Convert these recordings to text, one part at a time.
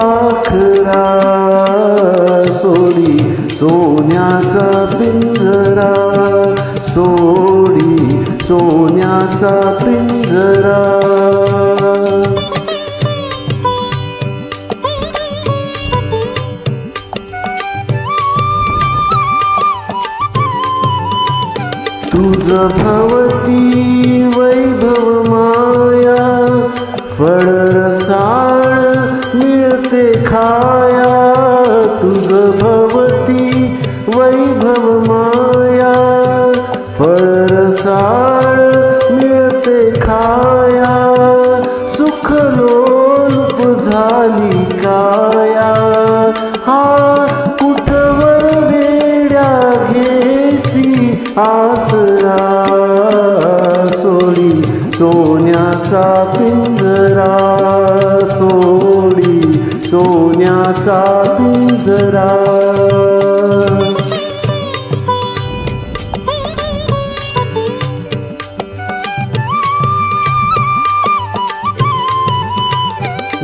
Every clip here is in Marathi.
पाखरा सोडी सोन्याचा पिंजरा सोडी सोन्याचा पिंजरा. तुझ भवती वैभव माया फळ भवती वैभव माया फळ रसाळ मिळते खाया सुख लोलप झाली काया. हा कुठवर वेड्या घेसी आसरा सोडी सोन्याचा पिंजरा सो सोन्याचा पिंजरा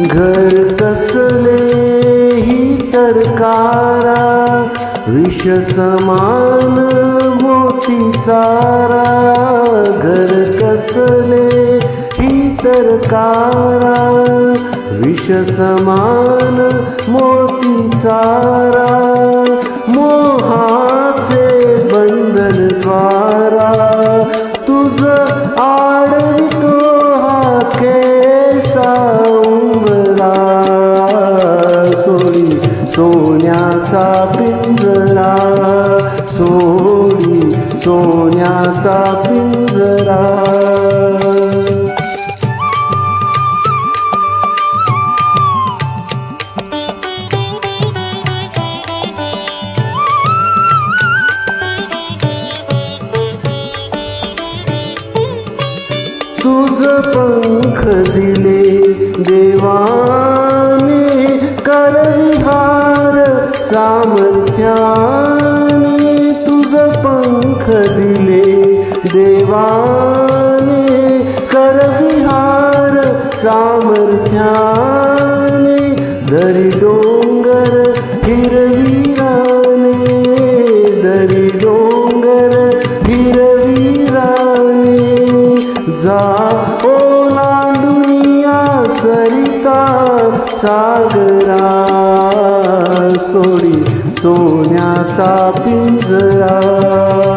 घर कसले ही तरकारा विष समान मोती चारा. घर कसले सरकारा विष समान मोती चारा मोहाचे बंधन द्वारा तुझ आडवितो हा केसा उंबरा सोडी सोन्याचा पिंजरा सोडी सोन्याचा पिंजरा. तुझ पंख दिले देवाने करविहार सामर्थ्याने तुझ पंख दिले देवा सागरा सोडी सोन्याचा पिंजरा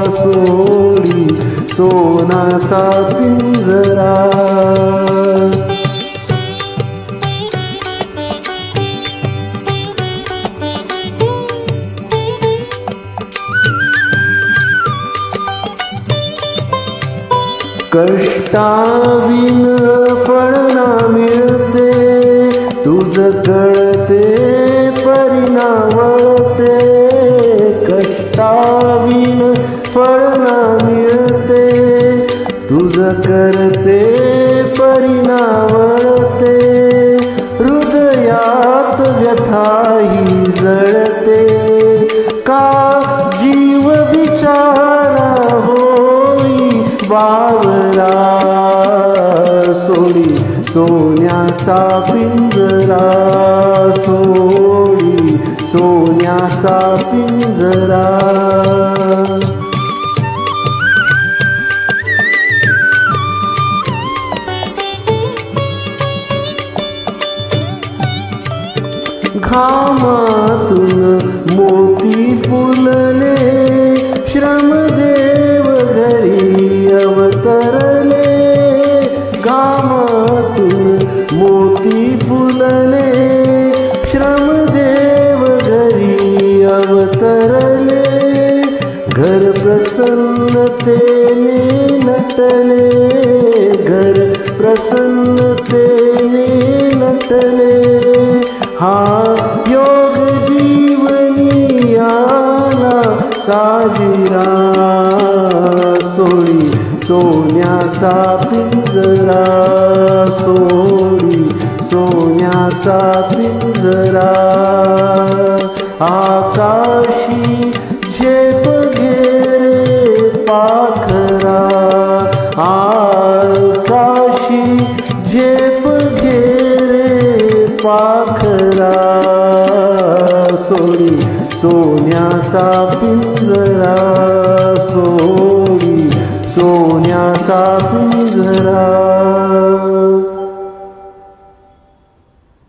सोडी सोनाचा पिंजरा. कष्टाविन फळ ना मिळते. कळते परिणामते कष्टाविन फळ ना मिळते. तुझ करते परिणामते हृदयात व्यथाही जळते. का जीव विचारा होई बावरा सोडी. सोन्याचा पिंजरा सोडी सोन्याचा पिंजरा. घामातून मोती फुलं घर प्रसन्नतेने नटले घर प्रसन्नतेने नटले हा योग जीवनी आला साजिरा सोळी सोन्याचा पिंजरा सोळी सोन्याचा पिंजरा. आकाश सोन्याचा पिंजरा सोडी सोन्याचा पिंजरा.